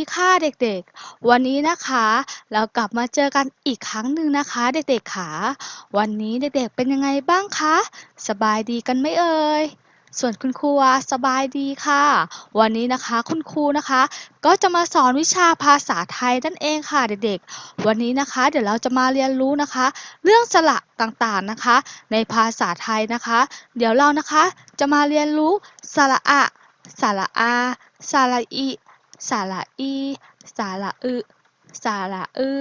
ดีค่ะเด็กๆ วันนี้นะคะ เรากลับมาเจอกันอีกครั้งหนึ่งนะคะ เด็กๆค่ะวันนี้เด็กๆเป็นยังไงบ้างคะสบายดีกันไหมเอ่ยส่วนคุณครูสบายดีค่ะ วันนี้นะคะคุณครูนะคะ ก็จะมาสอนวิชาภาษาไทยนั่นเองค่ะเด็กๆ วันนี้นะคะ เดี๋ยวเราจะมาเรียนรู้นะคะ เรื่องสระต่างๆนะคะ ในภาษาไทยนะคะ เดี๋ยวเรานะคะจะมาเรียนรู้สระอะสระอาสระอิ สาระอีสาระอึสาระอือ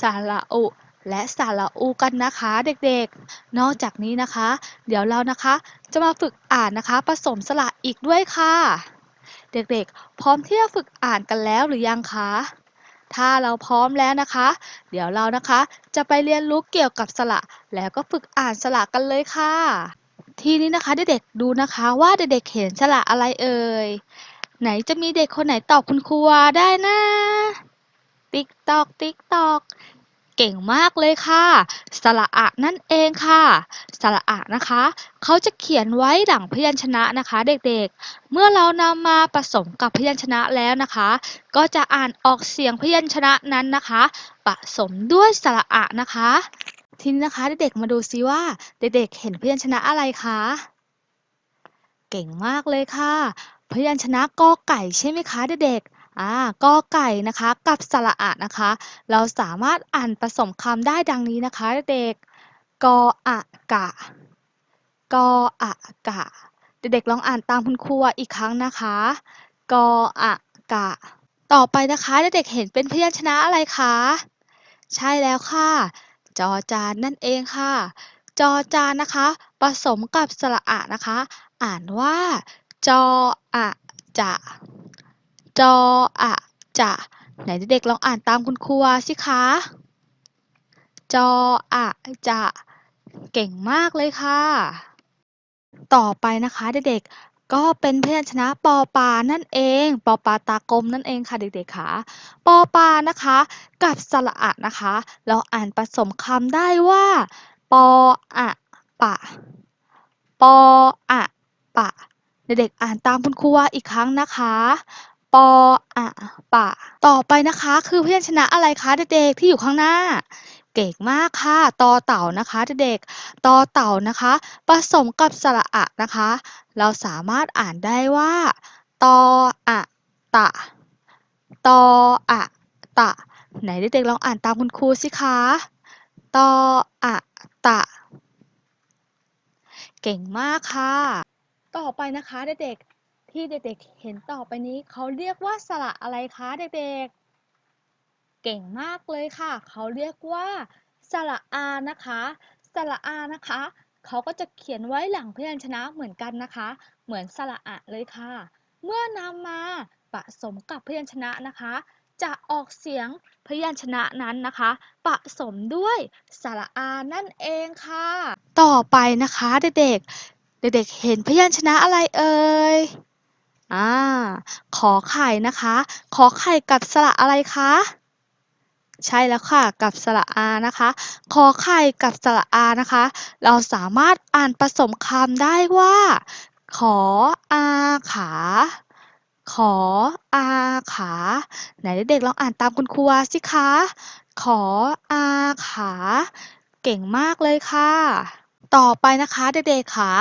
สาระอุ และสาระอูกันนะคะเด็กๆ นอกจากนี้นะคะ เดี๋ยวเรานะคะจะมาฝึกอ่านนะคะผสมสระอีกด้วยค่ะ เด็กๆ พร้อมที่จะฝึกอ่านกันแล้วหรือยังคะ ถ้าเราพร้อมแล้วนะคะ เดี๋ยวเรานะคะจะไปเรียนรู้เกี่ยวกับสระแล้วก็ฝึกอ่านสระกันเลยค่ะทีนี้นะคะเด็กๆดูนะคะว่าเด็กๆเห็นสระอะไรเอ่ย ไหนจะมีเด็กคนไหนตอบคุณครูวาได้นะ ติ๊กตอก ติ๊กตอก เก่งมากเลยค่ะ สระอะนั่นเองค่ะ สระอะนะคะ เขาจะเขียนไว้หลังพยัญชนะนะคะ เด็กๆ เมื่อเรานำมาผสมกับพยัญชนะแล้วนะคะ ก็จะอ่านออกเสียงพยัญชนะนั้นนะคะผสมด้วยสระอะนะคะ ทีนี้นะคะเด็กๆมาดูซิว่าเด็กๆเห็นพยัญชนะอะไรคะเก่งมากเลยค่ะ พยัญชนะกอไก่ใช่ไหมคะเด็กๆ อ่ากอไก่นะคะกับสระอะนะคะ เราสามารถอ่านผสมคำได้ดังนี้นะคะเด็กๆ กออะกะ กออะกะ เด็กๆลองอ่านตามคุณครูอีกครั้งนะคะ กออะกะ ต่อไปนะคะเด็กๆเห็นเป็นพยัญชนะอะไรคะ ใช่แล้วค่ะ จอจานนั่นเองค่ะ จอจานนะคะ ผสมกับสระอะนะคะ อ่านว่า จออะจะ จออะจะ ไหนเด็กๆลองอ่านตามคุณครูวาสิคะ จออะจะ เก่งมากเลยค่ะ ต่อไปนะคะเด็กๆ ก็เป็นพยัญชนะปอปานั่นเอง ปอปาตากลมนั่นเองค่ะเด็กๆค่ะ ปอปานะคะ กับสระอะนะคะ เราอ่านผสมคำได้ว่า ปออะปะ ปออะปะ เด็กๆอ่านตามคุณครูวาอีกครั้งนะคะ ปออะปะ ต่อไปนะคะคือพยัญชนะอะไรคะเด็กๆที่อยู่ข้างหน้า เก่งมากค่ะตอเต่านะคะเด็กๆตอเต่านะคะ ผสมกับสระอะนะคะ เราสามารถอ่านได้ว่าตออะตะตออะตะ ไหนเด็กๆลองอ่านตามคุณครูสิคะตออะตะ เก่งมากค่ะ ต่อไปนะคะเด็กๆ ที่เด็กๆ เห็นต่อไปนี้เขาเรียกว่าสระอะไรคะเด็กๆ เก่งมากเลยค่ะ เขาเรียกว่าสระอานะคะ สระอานะคะ เขาก็จะเขียนไว้หลังพยัญชนะเหมือนกันนะคะ เหมือนสระอะเลยค่ะ เมื่อนำมาผสมกับพยัญชนะนะคะ จะออกเสียงพยัญชนะนั้นนะคะผสมด้วยสระอานั่นเองค่ะ ต่อไปนะคะเด็กๆ เด็กๆ เห็นพยัญชนะอะไรเอ่ย อ่า ขอไข่นะคะ ขอไข่กับสระอะไรคะ ใช่แล้วค่ะ กับสระอานะคะ ขอไข่กับสระอานะคะ เราสามารถอ่านผสมคำได้ว่า ขออาขา ขออาขา ไหนเด็กๆลองอ่านตามคุณครูสิคะ ขออาขา เก่งมากเลยค่ะ ต่อไปนะคะเด็กๆค่ะ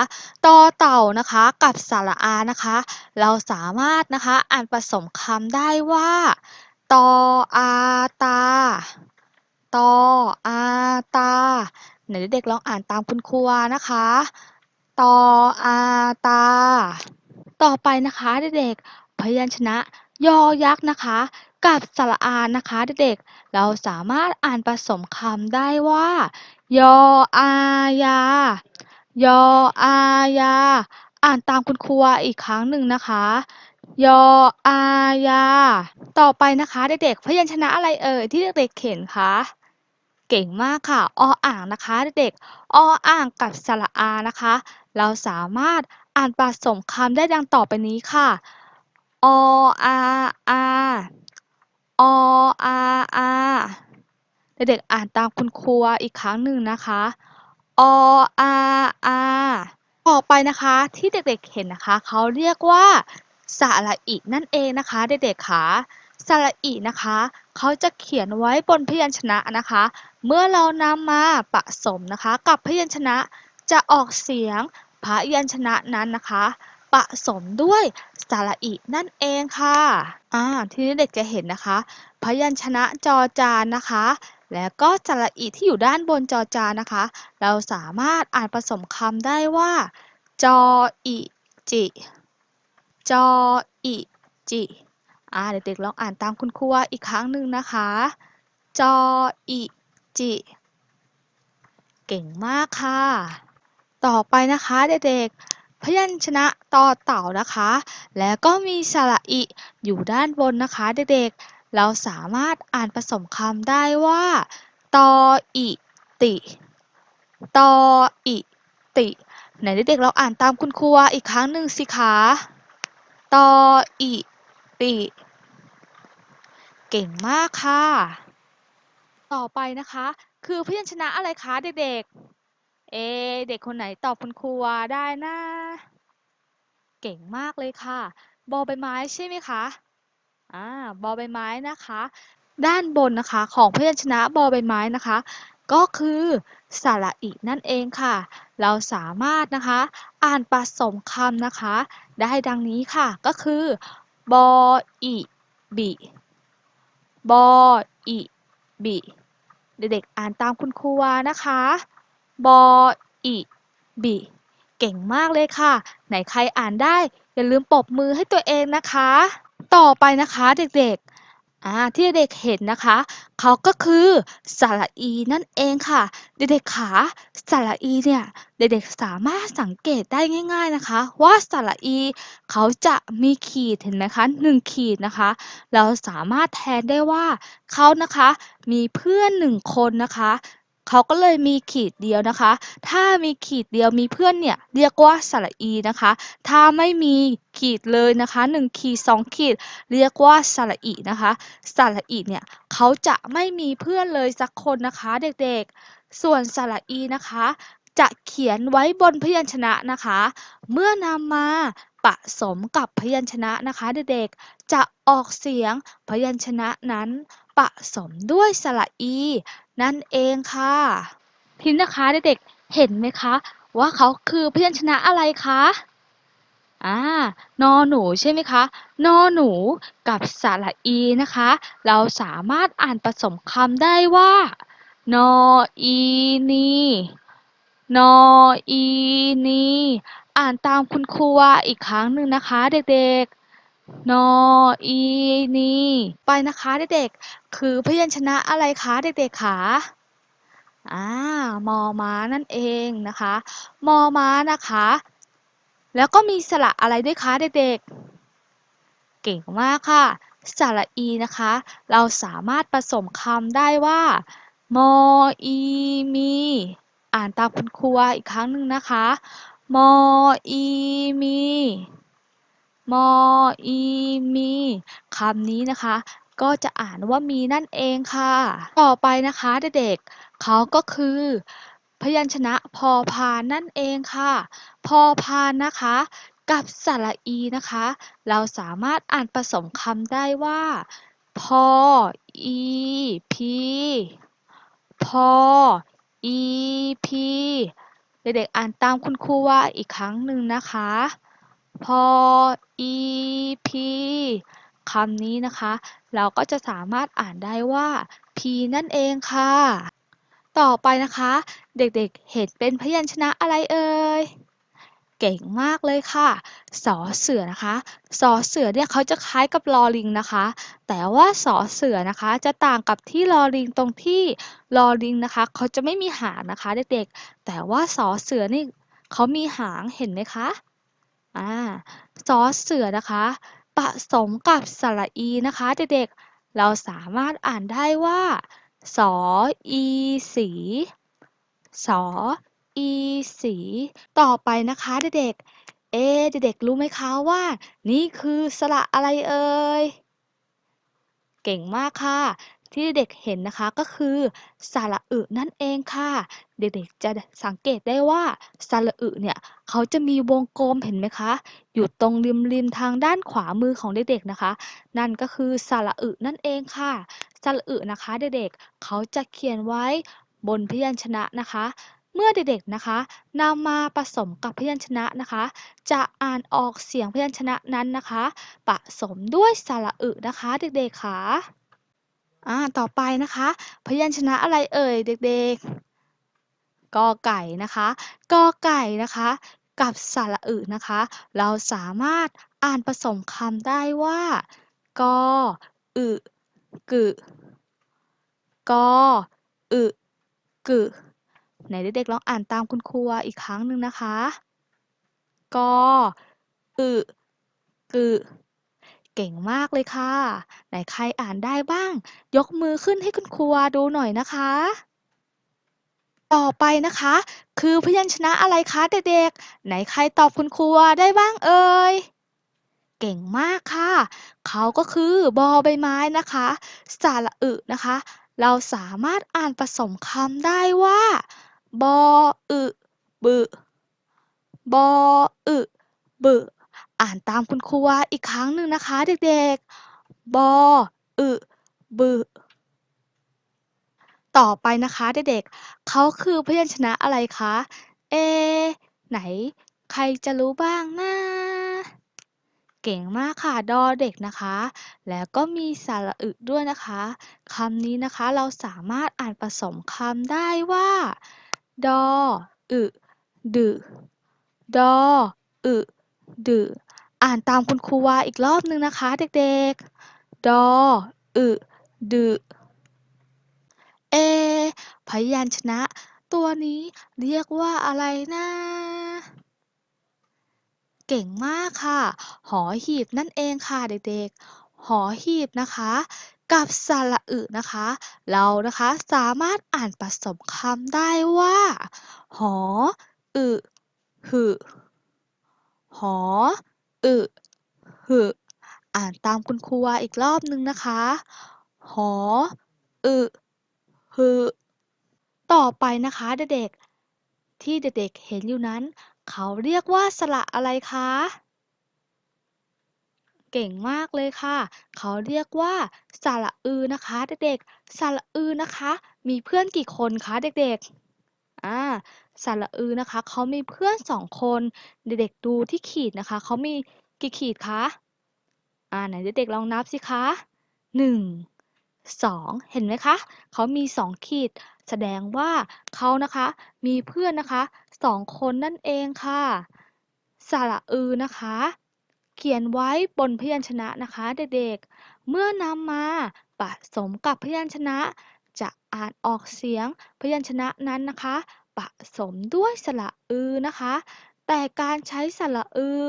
ตอเต่านะคะกับสระอานะคะ เราสามารถนะคะอ่านผสมคำได้ว่าตออาตาตออาตาไหนเด็กๆลองอ่านตามคุณครูวนะคะตออาตา ต่อไปนะคะเด็กๆพยัญชนะยอยักษ์นะคะ กับสระอานะคะเด็กๆ เราสามารถอ่านผสมคำได้ว่า ยออายา ยออายา อ่านตามคุณครูวอีกครั้งหนึ่งนะคะ ยออายา ต่อไปนะคะเด็กๆพยัญชนะอะไรเอ่ยที่เด็กๆเขียนคะเก่งมากค่ะออ่างนะคะเด็กๆออ่างกับสระอานะคะ เราสามารถอ่านผสมคำได้ดังต่อไปนี้ค่ะ ออาอา อ อา อาเด็กๆอ่านตามคุณครูอีกครั้งหนึ่งนะคะ อ อา อาต่อไปนะคะที่เด็กๆเห็นนะคะเขาเรียกว่าสระอินั่นเองนะคะ เด็กๆค่ะสระอินะคะเขาจะเขียนไว้บนพยัญชนะนะคะ เมื่อเรานำมาผสมนะคะ กับพยัญชนะจะออกเสียงพยัญชนะนั้นนะคะผสมด้วย สระอินั่นเองค่ะอ่าทีนี้เด็กจะเห็นนะคะ พยัญชนะจอจานนะคะ แล้วก็สระอิที่อยู่ด้านบนจอจานนะคะ เราสามารถอ่านผสมคำได้ว่า จออิจิจออิจิอ่าเด็กๆลองอ่านตามคุณครูอีกครั้งหนึ่งนะคะ จออิจิ เก่งมากค่ะ ต่อไปนะคะเด็กๆ พยัญชนะต่อเต่านะคะ แล้วก็มีสระอิอยู่ด้านบนนะคะเด็กๆ เราสามารถอ่านผสมคำได้ว่าตออิติตออิติไหนเด็กๆเราอ่านตามคุณครูอีกครั้งหนึ่งสิคะตออิติเก่งมากค่ะ ต่อไปนะคะ คือพยัญชนะอะไรคะเด็กๆ เอ เด็กคนไหนตอบคุณครูได้นะ เก่งมากเลยค่ะ บอใบไม้ใช่ไหมคะ อ่า บอใบไม้นะคะ ด้านบนนะคะของพยัญชนะบอใบไม้นะคะ ก็คือสระอินั่นเองค่ะ เราสามารถนะคะ อ่านผสมคำนะคะ ได้ดังนี้ค่ะ ก็คือบออิบิบออิบิเด็กๆอ่านตามคุณครูวานะคะ บอ อิ บิ เก่งมากเลยค่ะ ไหนใครอ่านได้ อย่าลืมปรบมือให้ตัวเองนะคะ ต่อไปนะคะเด็กๆอ่าที่เด็กเห็นนะคะ เขาก็คือสระอีนั่นเองค่ะ เด็กๆขาสระอีเนี่ยเด็กๆสามารถสังเกตได้ง่าย ๆนะคะ ว่าสระอีเขาจะมีขีดเห็นไหมคะหนึ่งขีดนะคะ เราสามารถแทนได้ว่าเขานะคะมีเพื่อนหนึ่งคนนะคะ เขาก็เลยมีขีดเดียวนะคะ ถ้ามีขีดเดียวมีเพื่อนเนี่ยเรียกว่าสระอีนะคะ ถ้าไม่มีขีดเลยนะคะหนึ่งขีดสองขีดเรียกว่าสระอินะคะสระอิเนี่ยเขาจะไม่มีเพื่อนเลยสักคนนะคะเด็กๆ ส่วนสระอีนะคะจะเขียนไว้บนพยัญชนะนะคะ เมื่อนำมาผสมกับพยัญชนะนะคะ เด็กๆ จะออกเสียงพยัญชนะนั้นผสมด้วยสระอีนั่นเองค่ะทีนี้นะคะเด็กๆเห็นไหมคะ ว่าเขาคือพยัญชนะอะไรคะอ่านอหนูใช่ไหมคะ นอหนูกับสระอีนะคะ เราสามารถอ่านผสมคำได้ว่า นออีนีนออีนีอ่านตามคุณครูอีกครั้งหนึ่งนะคะ เด็กๆ นอ อี นี ไปนะคะเด็กๆ คือพยัญชนะอะไรคะเด็กๆคะอ่ามอม้านั่นเองนะคะ มอม้านะคะ แล้วก็มีสระอะไรด้วยคะเด็กๆ เก่งมากค่ะ สระอีนะคะ เราสามารถผสมคำได้ว่า มอ อี มี อ่านตามคุณครูอีกครั้งหนึ่งนะคะ มอ อี มี มอ อี มี คำนี้นะคะ ก็จะอ่านว่ามีนั่นเองค่ะ ต่อไปนะคะเด็กๆเขาก็คือ พยัญชนะพอพานนั่นเองค่ะ พอพานนะคะ กับสระอีนะคะ เราสามารถอ่านผสมคำได้ว่า พอ อี พี พอ อี พี เด็กๆอ่านตามคุณครูว่าอีกครั้งหนึ่งนะคะ พออีพีคำนี้นะคะ เราก็จะสามารถอ่านได้ว่า P นั่นเองค่ะ ต่อไปนะคะ เด็กๆ เห็นเป็นพยัญชนะอะไรเอ่ย เก่งมากเลยค่ะ สอเสือนะคะ สอเสือเนี่ยเขาจะคล้ายกับลอลิงนะคะ แต่ว่าสอเสือนะคะจะต่างกับที่ลอลิงตรงที่ลอลิงนะคะเขาจะไม่มีหางนะคะ เด็กๆ แต่ว่าสอเสือนี่เขามีหางเห็นไหมคะ อ่า สอเสือนะคะ ผสมกับสระอีนะคะเด็กๆ เราสามารถอ่านได้ว่า สออีสี สออีสี ต่อไปนะคะเด็กๆ เอะเด็กๆรู้ไหมคะว่า นี่คือสระอะไรเอ่ย เก่งมากค่ะ ที่เด็กเห็นนะคะก็คือสระอึนั่นเองค่ะ เด็กๆจะสังเกตได้ว่าสระอึเนี่ยเขาจะมีวงกลมเห็นไหมคะ อยู่ตรงริมริมทางด้านขวามือของเด็กๆนะคะ นั่นก็คือสระอึนั่นเองค่ะสระอึนะคะเด็กๆเขาจะเขียนไว้บนพยัญชนะนะคะเมื่อเด็กๆนะคะนำมาผสมกับพยัญชนะนะคะ จะอ่านออกเสียงพยัญชนะนั้นนะคะผสมด้วยสระอึนะคะ เด็กๆค่ะ อ่า ต่อไปนะคะ พยัญชนะอะไรเอ่ยเด็กๆ กอไก่นะคะ กอไก่นะคะ กับสระอึนะคะ เราสามารถอ่านผสมคำได้ว่า กอ อึ กึ กอ อึ กึ ไหนเด็กๆลองอ่านตามคุณครูอีกครั้งหนึ่งนะคะ กอ อึ กึ เก่งมากเลยค่ะ ไหนใครอ่านได้บ้าง ยกมือขึ้นให้คุณครูดูหน่อยนะคะ ต่อไปนะคะ คือพยัญชนะอะไรคะเด็กๆ ไหนใครตอบคุณครูได้บ้างเอ่ยเก่งมากค่ะ เขาก็คือบอใบไม้นะคะ สระอึนะคะ เราสามารถอ่านผสมคำได้ว่า บออึบึบออึบึ อ่านตามคุณครูอีกครั้งหนึ่งนะคะเด็กๆ บอ อึ บึ ต่อไปนะคะเด็กๆเขาคือพยัญชนะอะไรคะ เอ ไหน ใครจะรู้บ้างนะ เก่งมากค่ะ ดอเด็กนะคะ แล้วก็มีสระอึด้วยนะคะ คำนี้นะคะเราสามารถอ่านผสมคำได้ว่า ดอ อึ ดึ ดอ อึ ดึอ่านตามคุณครูวาอีกรอบนึงนะคะเด็กๆ ดอ อึดึเอ พยัญชนะ ตัวนี้เรียกว่าอะไรนะ เก่งมากค่ะ หอหีบนั่นเองค่ะเด็กๆ หอหีบนะคะ กับสระอึนะคะ เรานะคะสามารถอ่านผสมคำได้ว่า หอ อึหึ หอ อึ หึ อ่านตามคุณครูวาอีกรอบนึงนะคะ หอ อึ หึ ต่อไปนะคะเด็กๆ ที่เด็กๆเห็นอยู่นั้น เขาเรียกว่าสระอะไรคะ เก่งมากเลยค่ะ เขาเรียกว่าสระอือนะคะ เด็กๆ สระอือนะคะ มีเพื่อนกี่คนคะเด็กๆ อ่า สระอือนะคะเขามีเพื่อนสองคนเด็กๆดูที่ขีดนะคะเขามีกี่ขีดคะอ่าไหนเด็กๆลองนับสิคะหนึ่งสองเห็นไหมคะเขามีสองขีด แสดงว่าเขานะคะมีเพื่อนนะคะสองคนนั่นเองค่ะสระอือนะคะ เขียนไว้บนพยัญชนะนะคะเด็กๆ เมื่อนำมาผสมกับพยัญชนะ จะอ่านออกเสียงพยัญชนะนั้นนะคะ ผสมด้วยสระอือนะคะ แต่การใช้สระอือ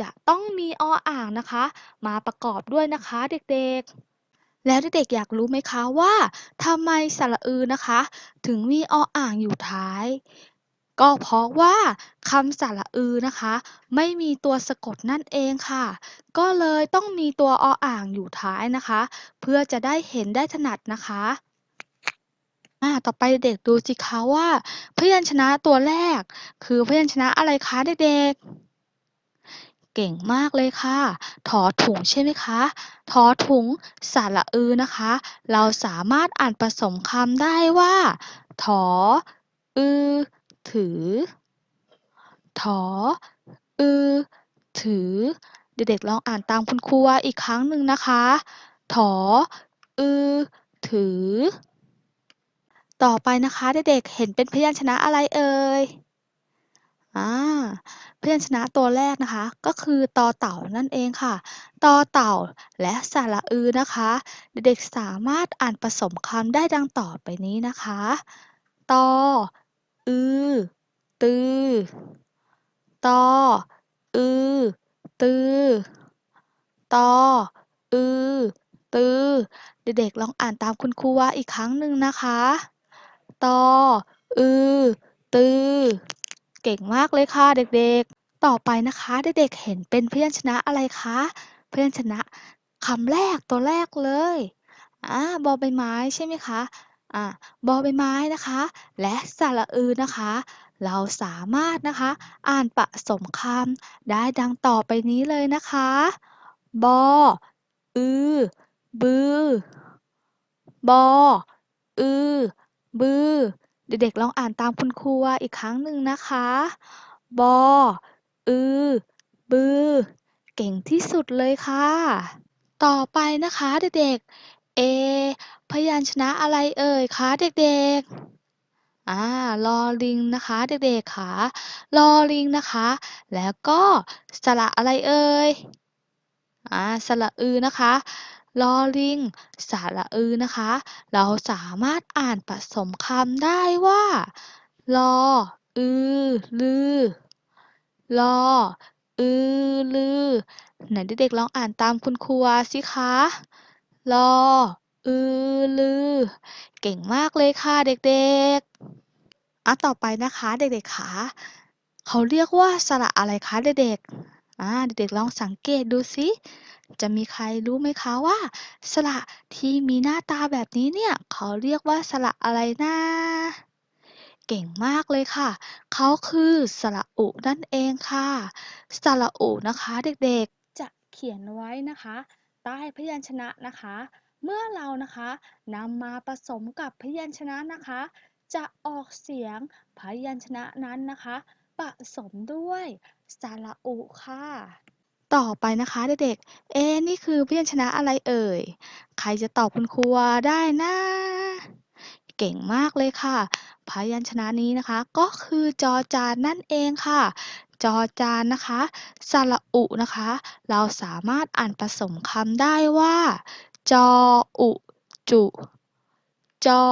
จะต้องมีออ่างนะคะ มาประกอบด้วยนะคะเด็กๆแล้วเด็กๆอยากรู้ไหมคะว่าทำไมสระอือนะคะ ถึงมีออ่างอยู่ท้าย ก็เพราะว่าคำสระอือนะคะ ไม่มีตัวสะกดนั่นเองค่ะ ก็เลยต้องมีตัวออ่างอยู่ท้ายนะคะ เพื่อจะได้เห็นได้ถนัดนะคะ อ่าต่อไปเด็ก ๆ ดูสิคะว่า พยัญชนะตัวแรก คือพยัญชนะอะไรคะเด็ก ๆ เก่งมากเลยค่ะ ถอถุง ใช่ไหมคะ ถอถุง สระอือ นะคะ เราสามารถอ่านผสมคำได้ว่า ถอ อือ ถือ ถอ อือ ถือ เด็ก ๆ ลองอ่านตามคุณครูวาอีกครั้งหนึ่งนะคะ ถอ อือ ถือ ต่อไปนะคะเด็กๆเห็นเป็นพยัญชนะอะไรเอ่ยอ่าพยัญชนะตัวแรกนะคะ ก็คือตอเต่านั่นเองค่ะตอเต่าและสระอือนะคะ เด็กๆสามารถอ่านผสมคำได้ดังต่อไปนี้นะคะตออือตือตออือตือตออือตือ เด็กๆลองอ่านตามคุณครูวาอีกครั้งหนึ่งนะคะ ตอ อือ ตือ เก่งมากเลยค่ะเด็กๆ ต่อไปนะคะเด็กๆเห็นเป็นพยัญชนะอะไรคะ พยัญชนะคำแรกตัวแรกเลยอ่าบอใบไม้ใช่ไหมคะอ่าบอใบไม้นะคะ และสระอือนะคะ เราสามารถนะคะ อ่านผสมคำได้ดังต่อไปนี้เลยนะคะ บอ อือ บือ บอ อือ บือ เด็ก ๆ ลองอ่านตามคุณครูวาอีกครั้งหนึ่งนะคะ บอ อือ บือ เก่งที่สุดเลยค่ะ ต่อไปนะคะเด็กๆ เอ พยัญชนะอะไรเอ่ยคะเด็กๆอ่าลอลิงนะคะเด็กๆค่ะลอลิงนะคะ แล้วก็สระอะไรเอ่ยอ่าสระอือนะคะ ลอลิง สระอือนะคะ เราสามารถอ่านผสมคำได้ว่า ลอ อือ ลือ ลอ อือ ลือ ไหนเด็กๆลองอ่านตามคุณครูสิคะ ลอ อือ ลือ เก่งมากเลยค่ะเด็กๆอะต่อไปนะคะเด็กๆค่ะ เขาเรียกว่าสระอะไรคะเด็กๆ อ่าเด็กๆลองสังเกตดูสิจะมีใครรู้ไหมคะว่า สระที่มีหน้าตาแบบนี้เนี่ย เขาเรียกว่าสระอะไรนะเก่งมากเลยค่ะ เขาคือสระอุนั่นเองค่ะ สระอุนะคะเด็กๆ จะเขียนไว้นะคะ ใต้พยัญชนะนะคะ เมื่อเรานะคะนำมาผสมกับพยัญชนะนะคะ จะออกเสียงพยัญชนะนั้นนะคะ ผสมด้วย สระอุค่ะ ต่อไปนะคะเด็กๆ เอ๊นี่คือพยัญชนะอะไรเอ่ย ใครจะตอบคุณครูวได้นะเก่งมากเลยค่ะ พยัญชนะนี้นะคะ ก็คือจอจานนั่นเองค่ะ จอจานนะคะสระอุนะคะ เราสามารถอ่านผสมคำได้ว่า จออุ จุ จอ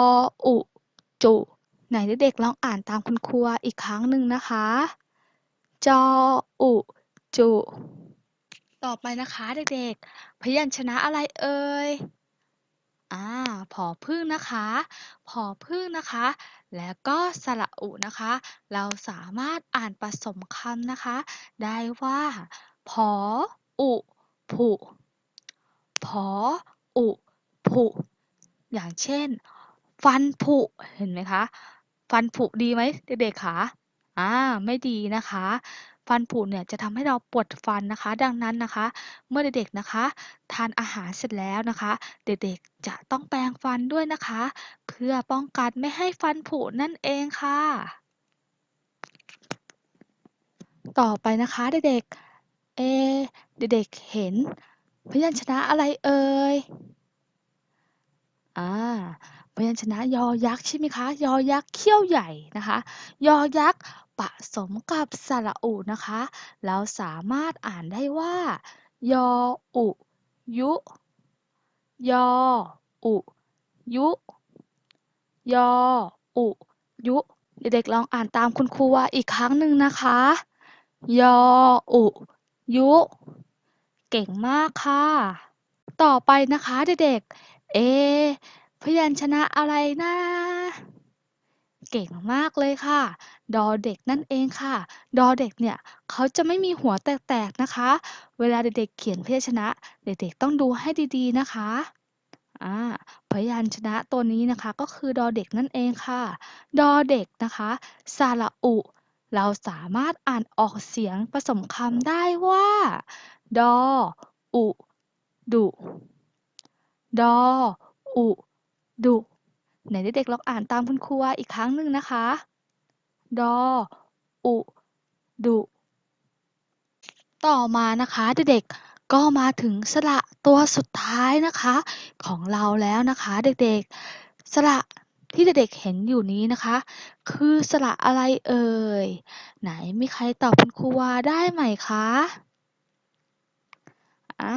อุ จุ ไหนเด็กๆลองอ่านตามคุณครูวอีกครั้งหนึ่งนะคะ จออุจุ ต่อไปนะคะเด็กๆ พยัญชนะอะไรเอ่ย อ่า ผอพึ่งนะคะ ผอพึ่งนะคะ แล้วก็สระอุนะคะ เราสามารถอ่านผสมคำนะคะ ได้ว่า ผออุผุ ผออุผุ อย่างเช่น ฟันผุ เห็นไหมคะ ฟันผุดีไหมเด็กๆคะอ่าไม่ดีนะคะ ฟันผุเนี่ยจะทำให้เราปวดฟันนะคะ ดังนั้นนะคะ เมื่อเด็กๆนะคะ ทานอาหารเสร็จแล้วนะคะ เด็กๆจะต้องแปรงฟันด้วยนะคะ เพื่อป้องกันไม่ให้ฟันผุนั่นเองค่ะ ต่อไปนะคะเด็กๆเอเด็กๆเห็นพยัญชนะอะไรเอ่ยอ่า พยัญชนะยอยักษ์ใช่ไหมคะ ยอยักษ์เขี้ยวใหญ่นะคะ ยอยักษ์ผสมกับสระอุนะคะเราสามารถอ่านได้ว่า ยออุ ยุ ยออุ ยุ ยออุ ยุ เด็กๆลองอ่านตามคุณครูวาอีกครั้งหนึ่งนะคะ ยออุ ยุ เก่งมากค่ะ ต่อไปนะคะเด็กๆ เอ พยัญชนะอะไรนะ เก่งมากเลยค่ะ ดอเด็กนั่นเองค่ะ ดอเด็กเนี่ยเขาจะไม่มีหัวแตกๆนะคะ เวลาเด็กๆเขียนพยัญชนะ เด็กๆต้องดูให้ดีๆนะคะอ่าพยัญชนะตัวนี้นะคะก็คือดอเด็กนั่นเองค่ะ ดอเด็กนะคะสระอุ เราสามารถอ่านออกเสียงผสมคำได้ว่า ดอ อุ ดุ ดอ อุ ดุ ไหนเด็กๆลองอ่านตามคุณครูอีกครั้งหนึ่งนะคะ ดอ อุ ดุ ต่อมานะคะเด็กๆ ก็มาถึงสระตัวสุดท้ายนะคะ ของเราแล้วนะคะเด็กๆ สระที่เด็กๆเห็นอยู่นี้นะคะ คือสระอะไรเอ่ย ไหนมีใครตอบคุณครูวาได้ไหมคะ อ่า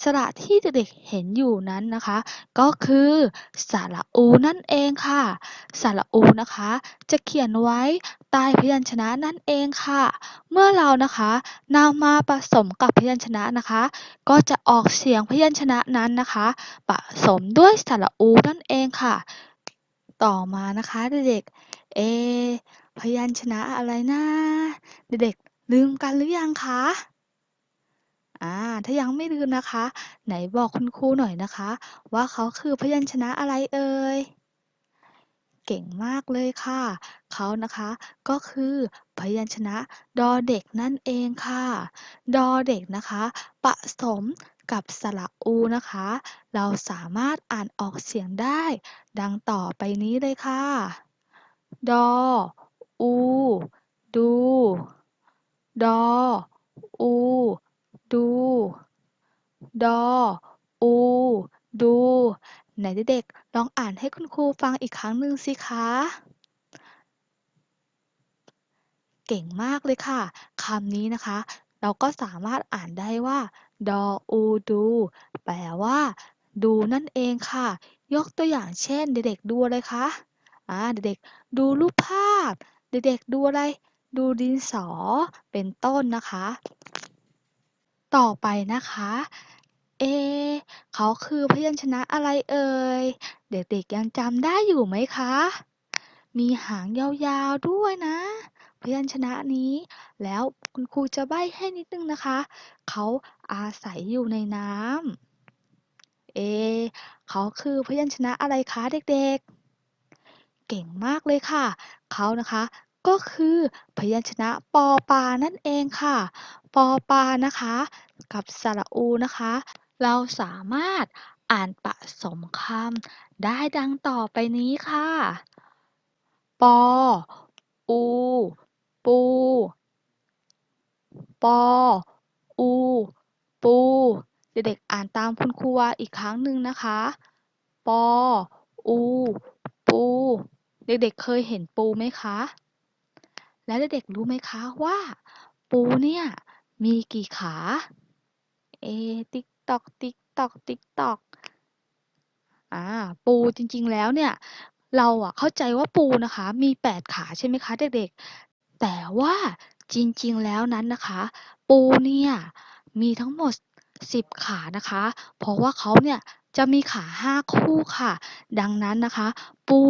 สระที่เด็กๆเห็นอยู่นั้นนะคะ ก็คือสระอูนั่นเองค่ะ สระอูนะคะ จะเขียนไว้ใต้พยัญชนะนั่นเองค่ะ เมื่อเรานะคะนำมาผสมกับพยัญชนะนะคะ ก็จะออกเสียงพยัญชนะนั้นนะคะผสมด้วยสระอูนั่นเองค่ะ ต่อมานะคะเด็กๆเอ พยัญชนะอะไรนะ เด็กๆลืมกันหรือยังคะ อ่า ถ้ายังไม่ลืมนะคะ ไหนบอกคุณครูหน่อยนะคะ ว่าเขาคือพยัญชนะอะไรเอ่ย เก่งมากเลยค่ะ เขานะคะก็คือพยัญชนะดอเด็กนั่นเองค่ะ ดอเด็กนะคะผสมกับสระอูนะคะ เราสามารถอ่านออกเสียงได้ ดังต่อไปนี้เลยค่ะ ดอ อู ดู ดอ อู ดู ดอ อู ดู ไหนเด็กๆลองอ่านให้คุณครูฟังอีกครั้งหนึ่งสิคะ เก่งมากเลยค่ะคำนี้นะคะ เราก็สามารถอ่านได้ว่า ดอ อู ดู แปลว่า ดูนั่นเองค่ะ ยกตัวอย่างเช่น เด็กๆดูอะไรคะอ่าเด็กๆดูรูปภาพ เด็กๆดูอะไร ดูดินสอเป็นต้นนะคะ ต่อไปนะคะ เอ เขาคือพยัญชนะอะไรเอ่ย เด็กๆยังจำได้อยู่ไหมคะ มีหางยาวๆด้วยนะ พยัญชนะนี้ แล้วคุณครูจะใบ้ให้นิดนึงนะคะ เขาอาศัยอยู่ในน้ำ เอ เขาคือพยัญชนะอะไรคะเด็กๆ เก่งมากเลยค่ะ เขานะคะ ก็คือพยัญชนะปอปานั่นเองค่ะ ปอปานะคะ กับสระอูนะคะ เราสามารถอ่านผสมคำได้ดังต่อไปนี้ค่ะ ปอ อู ปู ปอ อู ปู เด็กๆอ่านตามคุณครูอีกครั้งหนึ่งนะคะ ปอ อู ปู เด็กๆเคยเห็นปูไหมคะ และเด็กๆรู้ไหมคะว่า ปูเนี่ยมีกี่ขา เอ ติ๊กตอก ติ๊กตอก ติ๊กตอก อ่า ปูจริงๆแล้วเนี่ย เราอะเข้าใจว่าปูนะคะ มี 8 ขาใช่ไหมคะเด็กๆ แต่ว่าจริงๆแล้วนั้นนะคะ ปูเนี่ย มีทั้งหมด 10 ขานะคะ เพราะว่าเขาเนี่ยจะมีขา 5 คู่ค่ะ ดังนั้นนะคะ ปู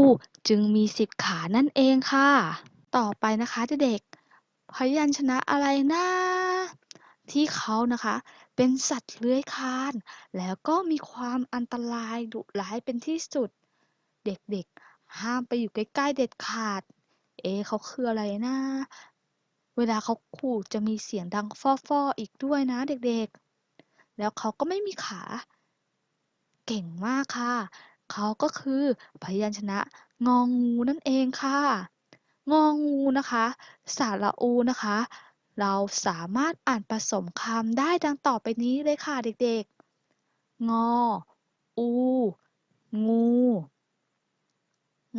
จึงมี 10 ขานั่นเองค่ะ ต่อไปนะคะเด็กๆพยัญชนะอะไรนะ ที่เขานะคะ เป็นสัตว์เลื้อยคลาน แล้วก็มีความอันตรายดุร้ายเป็นที่สุด เด็กๆ ห้ามไปอยู่ใกล้ๆเด็ดขาด เอเขาคืออะไรนะ เวลาเขาขู่จะมีเสียงดังฟ่อๆอีกด้วยนะเด็กๆ แล้วเขาก็ไม่มีขา เก่งมากค่ะ เขาก็คือพยัญชนะงองูนั่นเองค่ะ งองูนะคะ สระอูนะคะ เราสามารถอ่านผสมคำได้ดังต่อไปนี้เลยค่ะเด็กๆ งอ อู งู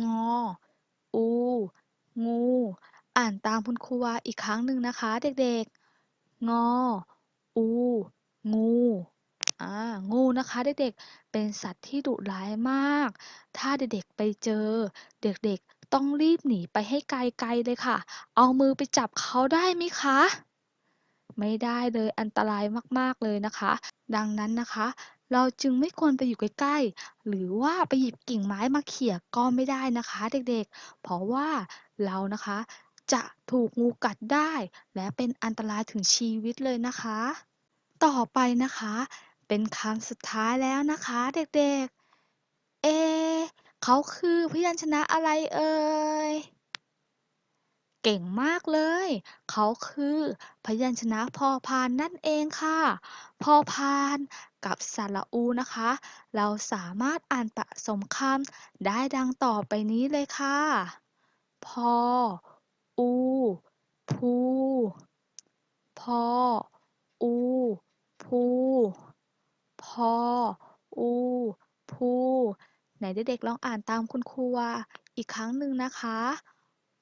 งอ อู งู อ่านตามคุณครูวาอีกครั้งหนึ่งนะคะ เด็กๆ งอ อู งูอ่างูนะคะเด็กๆ เป็นสัตว์ที่ดุร้ายมาก ถ้าเด็กๆ ไปเจอ เด็กๆ ต้องรีบหนีไปให้ไกล ๆ เลยค่ะ เอามือไปจับเขาได้ไหมคะ ไม่ได้เลยอันตรายมากๆเลยนะคะ ดังนั้นนะคะ เราจึงไม่ควรไปอยู่ใกล้ๆ หรือว่าไปหยิบกิ่งไม้มาเขี่ยก็ไม่ได้นะคะ เด็กๆ เพราะว่าเรานะคะจะถูกงูกัดได้ และเป็นอันตรายถึงชีวิตเลยนะคะ ต่อไปนะคะ เป็นคำสุดท้ายแล้วนะคะ เด็กๆ เอะ เขาคือพยัญชนะอะไรเอ่ย เก่งมากเลย เขาคือพยัญชนะพอพานนั่นเองค่ะ พอพานกับสระอูนะคะ เราสามารถอ่านผสมคำได้ดังต่อไปนี้เลยค่ะ พอ อู พู พอ อู พู พอ อู พู นเด็กๆลองอ่านตามคุณครูอีกครั้งหนึ่งนะคะ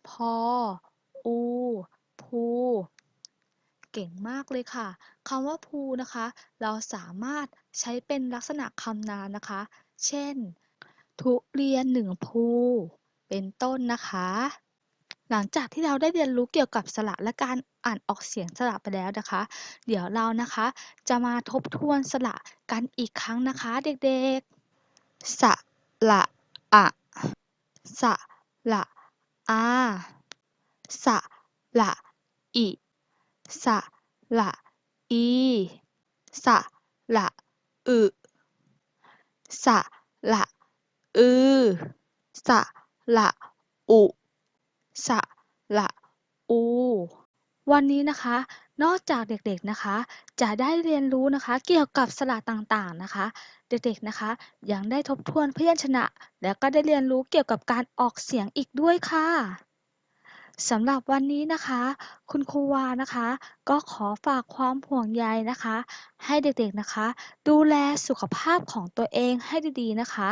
พอ อู พูเก่งมากเลยค่ะคำว่าภูนะคะ เราสามารถใช้เป็นลักษณะคำนามนะคะ เช่น ทุเรียนหนึ่งภูเป็นต้นนะคะ หลังจากที่เราได้เรียนรู้เกี่ยวกับสระและการอ่านออกเสียงสระไปแล้วนะคะ เดี๋ยวเรานะคะ จะมาทบทวนสระกันอีกครั้งนะคะ เด็กๆ สระ อะสระอาสระอิสระอีสระอึสระอือสระอุสระอูวันนี้นะคะ นอกจากเด็กๆนะคะ จะได้เรียนรู้นะคะ เกี่ยวกับสระต่างๆนะคะ เด็กๆนะคะ ยังได้ทบทวนพยัญชนะ แล้วก็ได้เรียนรู้เกี่ยวกับการออกเสียงอีกด้วยค่ะสำหรับวันนี้นะคะ คุณครูวานะคะ ก็ขอฝากความห่วงใยนะคะ ให้เด็กๆนะคะ ดูแลสุขภาพของตัวเองให้ดีๆนะคะ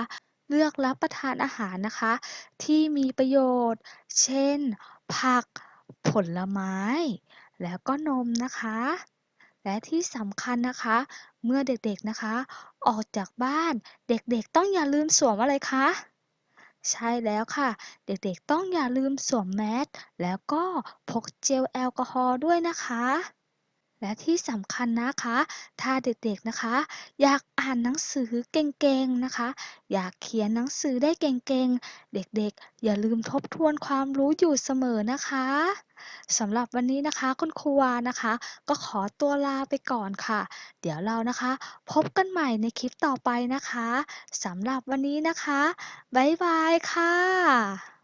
เลือกรับประทานอาหารนะคะ ที่มีประโยชน์ เช่น ผัก ผลไม้ แล้วก็นมนะคะ และที่สำคัญนะคะ เมื่อเด็กๆนะคะ ออกจากบ้าน เด็กๆต้องอย่าลืมสวมอะไรคะ ใช่แล้วค่ะ เด็กๆต้องอย่าลืมสวมแมสแล้วก็พกเจลแอลกอฮอล์ด้วยนะคะ และที่สำคัญนะคะ ถ้าเด็กๆนะคะ อยากอ่านหนังสือเก่งๆนะคะ อยากเขียนหนังสือได้เก่งๆ เด็กๆ อย่าลืมทบทวนความรู้อยู่เสมอนะคะสำหรับวันนี้นะคะคุณครูวานะคะ ก็ขอตัวลาไปก่อนค่ะ เดี๋ยวเรานะคะ พบกันใหม่ในคลิปต่อไปนะคะสำหรับวันนี้นะคะ บ๊ายบายค่ะ